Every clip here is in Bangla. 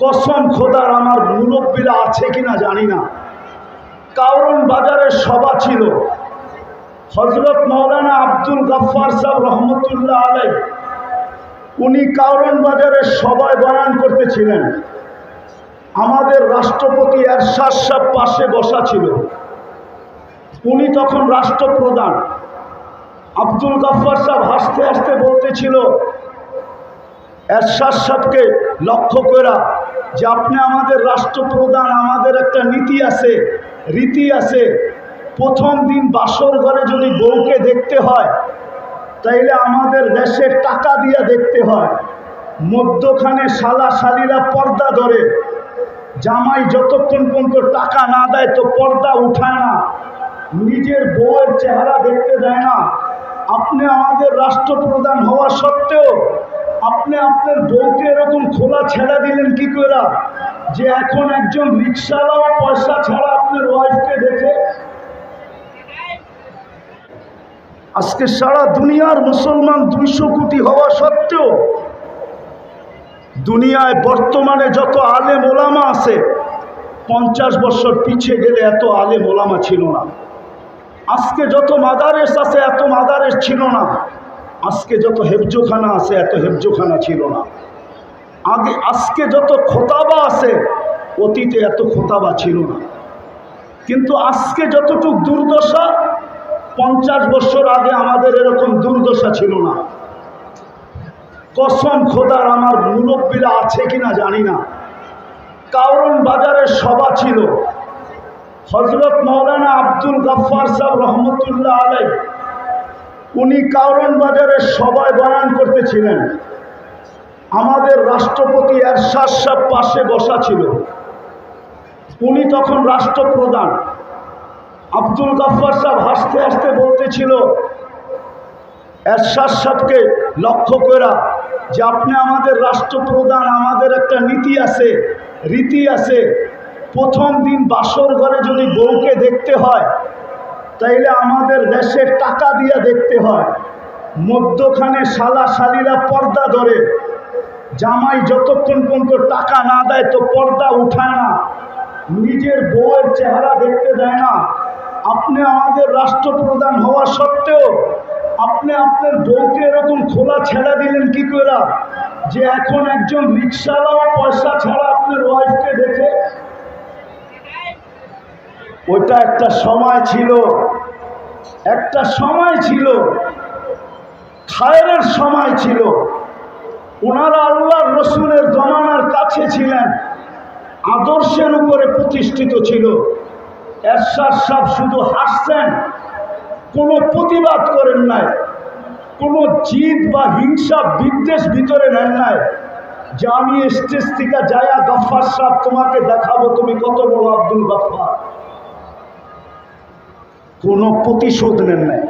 কসম খোদার, আমার মুরব্বীরা আছে কিনা জানি না। কারণ বাজারের সভা ছিল। হজরত মৌলানা আব্দুল গাফার সাহেব রহমতুল্লাহ আলাই উনি কারণ বাজারের সভায় বয়ান করতেছিলেন। আমাদের রাষ্ট্রপতি এরশাদ সাহেব পাশে বসা ছিল। উনি তখন রাষ্ট্রপ্রধান। আব্দুল গাফার সাহেব হাসতে হাসতে বলতেছিল, এরশাদ সাহেবকে লক্ষ্য করা যে আপনি আমাদের রাষ্ট্রপ্রধান, আমাদের একটা নীতি আছে, রীতি আছে। প্রথম দিন বাসর ঘরে যদি বউকে দেখতে হয়, তাইলে আমাদের দেশের টাকা দিয়ে দেখতে হয়। মধ্যখানে শালা শালিরা পর্দা ধরে। জামাই যতক্ষণ পর্যন্ত টাকা না দেয়, তো পর্দা উঠায় না। নিজের বউয়ের চেহারা দেখতে দেয় না। আপনি আমাদের রাষ্ট্রপ্রধান হওয়া সত্ত্বেও আপনি আপনার বউকে এরকম খোলা ছেড়া দিলেন কি করে? যে এখন একজন রিক্সাওয়ালা পয়সা ছাড়া আপনার ওয়াইফকে দেখে আজকে সারা দুনিয়ার মুসলমান দুইশো কোটি হওয়া সত্ত্বেও দুনিয়ায় বর্তমানে যত আলেম ওলামা আছে, পঞ্চাশ বছর পিছিয়ে গেলে এত আলেম ওলামা ছিল না। আজকে যত মাদারেস আছে, এত মাদারেস ছিল না। আজকে যত হেফজোখানা আছে, এত হেফজোখানা ছিল না। আগে, আজকে যত খোতাবা আছে, অতীতে এত খোতাবা ছিল না। কিন্তু আজকে যতটুক দুর্দশা, পঞ্চাশ বছর আগে আমাদের এরকম দুর্দশা ছিল না। কসম খোদার, আমার মুরব্বীরা আছে কিনা জানি না। কারণ বাজারের সভা ছিল। হজরত মৌলানা আব্দুল গাফার সাহেব রহমতুল্লাহ আলাই উনি কারণ বাজারের সভায় বয়ান করতেছিলেন। আমাদের রাষ্ট্রপতি এরশাদ সাহেব পাশে বসা ছিল। উনি তখন রাষ্ট্রপ্রধান। আব্দুল গাফার সাহেব হাসতে হাসতে বলতেছিল, এরশাদ সাহেবকে লক্ষ্য করা যে আপনি আমাদের রাষ্ট্রপ্রধান, আমাদের একটা নীতি আছে, রীতি আছে। প্রথম দিন বাসর ঘরে যদি বউকে দেখতে হয় তাইলে আমাদের দেশের টাকা দিয়ে দেখতে হয়। মধ্যখানে শালা শালিরা পর্দা ধরে। জামাই যতক্ষণ পর্যন্ত টাকা না দেয় তো পর্দা উঠায় না। নিজের বউয়ের চেহারা দেখতে দেয় না। আপনি আমাদের রাষ্ট্রপ্রধান হওয়া সত্ত্বেও আপনি আপনার বউকে এরকম খোলা ছেড়া দিলেন কি করে যে এখন একজন রিক্সাওয়ালা পয়সা ছাড়া আপনার ওয়াইফকে ওইটা একটা সময় ছিল, একটা সময় ছিল খায়ের সময় ছিল। ওনারা আল্লাহর রসুলের জমানার কাছে ছিলেন, আদর্শের উপরে প্রতিষ্ঠিত ছিল। এরশাদ সাহ শুধু হাসছেন, কোনো প্রতিবাদ করেন নাই, কোনো জিদ বা হিংসা বিদ্বেষ ভিতরে নেন নাই যে আমি স্টেজ থেকে যায়া গফার সাহ তোমাকে দেখাবো, তুমি কত বড় আব্দুল গফার। কোনো প্রতিশোধ নেন নাই।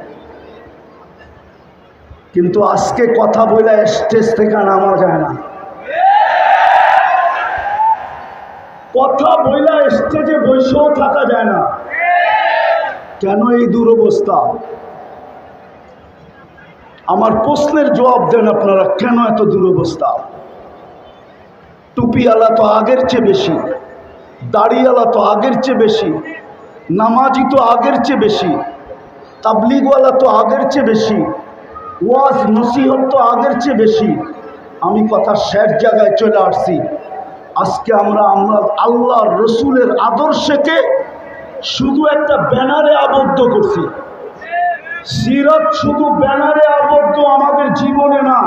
কিন্তু আজকে কথা বলে স্টেজ থেকে নামা যায় না। কথা বইলা স্টেজে বসেও থাকা যায় না। কেন এই দুরবস্থা? আমার প্রশ্নের জবাব দেন আপনারা, কেন এত দুরবস্থা? টুপিওয়ালা তো আগের চেয়ে বেশি দাড়িওয়ালা তো আগের চেয়ে বেশি নামাজি তো আগের চেয়ে বেশি, তাবলিগওয়ালা তো আগের চেয়ে বেশি, ওয়াজ, নসিহত তো আগের চেয়ে বেশি। আমি কথা শেষ জায়গায় চলে আসছি। আজকে আমরা আমরা আল্লাহ রসুলের আদর্শকে শুধু একটা ব্যানারে আবদ্ধ করছি। সিরত শুধু ব্যানারে আবদ্ধ আমাদের জীবনে না